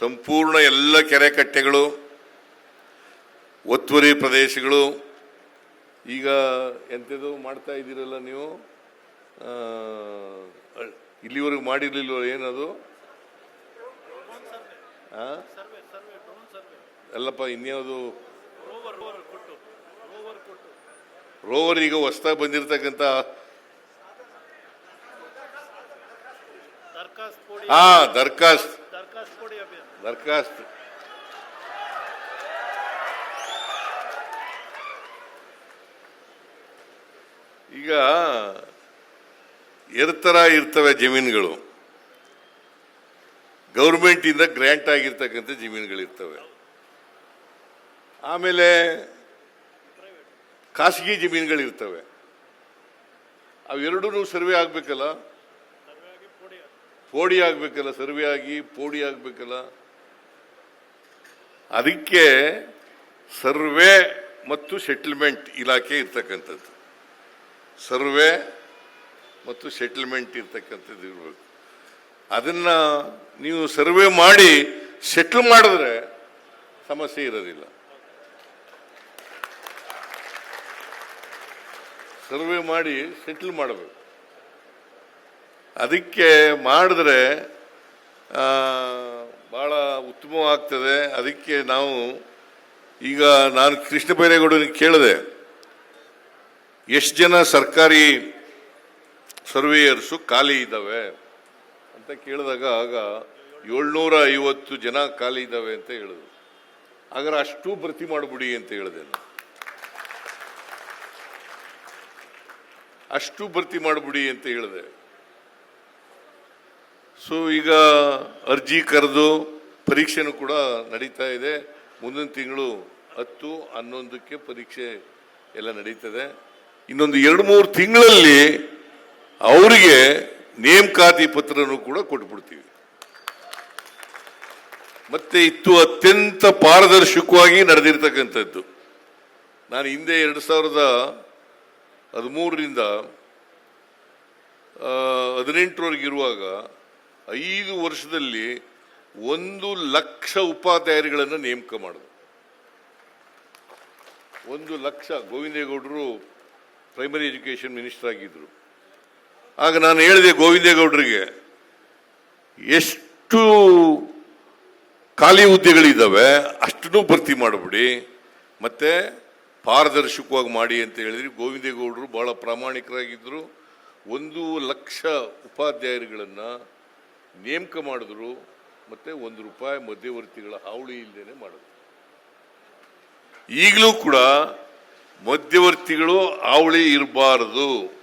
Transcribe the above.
ಸಂಪೂರ್ಣ ಎಲ್ಲ ಕೆರೆ ಕಟ್ಟೆಗಳು ಒತ್ತುವರಿ ಪ್ರದೇಶಗಳು. ಈಗ ಎಂಥದ್ದು ಮಾಡ್ತಾ ಇದ್ದೀರಲ್ಲ ನೀವು? ಇಲ್ಲಿವರೆಗೂ ಮಾಡಿರಲಿಲ್ವ ಏನದು? ಅಲ್ಲಪ್ಪ ಇನ್ಯಾವುದು? ರೋವರ್ ಈಗ ಹೊಸ್ದಾಗಿ ಬಂದಿರತಕ್ಕಂಥ ಕೊಡಿ ಹಾ ದರ್ಖಾಸ್ತ್ ದರ್ಖಾಸ್ತ್. ಈಗ ಎರ್ತರ ಇರ್ತವೆ ಜಮೀನುಗಳು. ಗೌರ್ಮೆಂಟಿಂದ ಗ್ರ್ಯಾಂಟ್ ಆಗಿರ್ತಕ್ಕಂಥ ಜಮೀನುಗಳಿರ್ತವೆ ಆಮೇಲೆ ಖಾಸಗಿ ಜಮೀನುಗಳಿರ್ತವೆ ಅವೆರಡೂ ಸರ್ವೆ ಆಗ್ಬೇಕಲ್ಲ? ಪೋಡಿ ಆಗಬೇಕಲ್ಲ ಸರ್ವೆ ಆಗಿ ಪೋಡಿ ಆಗಬೇಕಲ್ಲ. ಅದಕ್ಕೆ ಸರ್ವೆ ಮತ್ತು ಸೆಟಲ್ಮೆಂಟ್ ಇಲಾಖೆ ಇರ್ತಕ್ಕಂಥದ್ದು. ಸರ್ವೆ ಮತ್ತು ಸೆಟಲ್ಮೆಂಟ್ ಇರ್ತಕ್ಕಂಥದ್ದು ಇರಬೇಕು. ಅದನ್ನ ನೀವು ಸರ್ವೆ ಮಾಡಿ ಸೆಟ್ಲ್ ಮಾಡಿದ್ರೆ ಸಮಸ್ಯೆ ಇರೋದಿಲ್ಲ. ಸರ್ವೆ ಮಾಡಿ ಸೆಟ್ಲ್ ಮಾಡಬೇಕು. ಅದಕ್ಕೆ ಮಾಡಿದ್ರೆ ಭಾಳ ಉತ್ತಮವಾಗ್ತದೆ. ಅದಕ್ಕೆ ನಾವು ಈಗ ನಾನು ಕೃಷ್ಣ ಬೈರೇಗೌಡನಿಗೆ ಕೇಳಿದೆ. ಎಷ್ಟು ಜನ ಸರ್ಕಾರಿ ಸರ್ವೇಯರ್ಸು ಖಾಲಿ ಇದ್ದಾವೆ? ಅಂತ ಕೇಳಿದಾಗ ಆಗ ಏಳ್ನೂರ ಐವತ್ತು ಜನ ಖಾಲಿ ಇದ್ದಾವೆ ಅಂತ ಹೇಳಿದ್ರು. ಹಾಗಾದ್ರೆ ಅಷ್ಟು ಭರ್ತಿ ಮಾಡಿಬಿಡಿ ಅಂತ ಹೇಳಿದೆ. ಅಷ್ಟು ಭರ್ತಿ ಮಾಡಿಬಿಡಿ ಅಂತ ಹೇಳಿದೆ. ಸೊ ಈಗ ಅರ್ಜಿ ಕರೆದು ಪರೀಕ್ಷೆನೂ ಕೂಡ ನಡೀತಾ ಇದೆ. ಮುಂದಿನ ತಿಂಗಳು ಹತ್ತು, ಹನ್ನೊಂದಕ್ಕೆ ಪರೀಕ್ಷೆ ಎಲ್ಲ ನಡೀತದೆ. ಇನ್ನೊಂದು ಎರಡು ಮೂರು ತಿಂಗಳಲ್ಲಿ ಅವರಿಗೆ ನೇಮಕಾತಿ ಪತ್ರನೂ ಕೂಡ ಕೊಟ್ಬಿಡ್ತೀವಿ. ಮತ್ತೆ ಇತ್ತು ಅತ್ಯಂತ ಪಾರದರ್ಶಕವಾಗಿ ನಡೆದಿರ್ತಕ್ಕಂಥದ್ದು. ನಾನು ಹಿಂದೆ ಎರಡು ಸಾವಿರದ ಹದಿಮೂರರಿಂದ ಹದಿನೆಂಟರವರೆಗೆ ಇರುವಾಗ ಐದು ವರ್ಷದಲ್ಲಿ ಒಂದು ಲಕ್ಷ ಉಪಾಧ್ಯಾಯರುಗಳನ್ನು ನೇಮಕ ಮಾಡಿದ್ರು. ಒಂದು ಲಕ್ಷ ಗೋವಿಂದೇಗೌಡರು ಪ್ರೈಮರಿ ಎಜುಕೇಶನ್ ಮಿನಿಸ್ಟರ್ ಆಗಿದ್ದರು ಆಗ ನಾನು ಹೇಳಿದೆ ಗೋವಿಂದೇಗೌಡರಿಗೆ, ಎಷ್ಟು ಖಾಲಿ ಹುದ್ದೆಗಳಿದ್ದಾವೆ ಅಷ್ಟನ್ನು ಭರ್ತಿ ಮಾಡಿಬಿಡಿ, ಮತ್ತು ಪಾರದರ್ಶಕವಾಗಿ ಮಾಡಿ ಅಂತ ಹೇಳಿದ್ರಿ ಗೋವಿಂದೇಗೌಡರು ಭಾಳ ಪ್ರಾಮಾಣಿಕರಾಗಿದ್ದರು. ಒಂದು ಲಕ್ಷ ಉಪಾಧ್ಯಾಯರುಗಳನ್ನು ನೇಮಕ ಮಾಡಿದ್ರು ಮತ್ತೆ ಒಂದು ರೂಪಾಯಿ ಮಧ್ಯವರ್ತಿಗಳ ಹಾವಳಿ ಇಲ್ಲದೇನೆ ಮಾಡಿದ್ರು. ಈಗಲೂ ಕೂಡ ಮಧ್ಯವರ್ತಿಗಳು ಹಾವಳಿ ಇರಬಾರದು.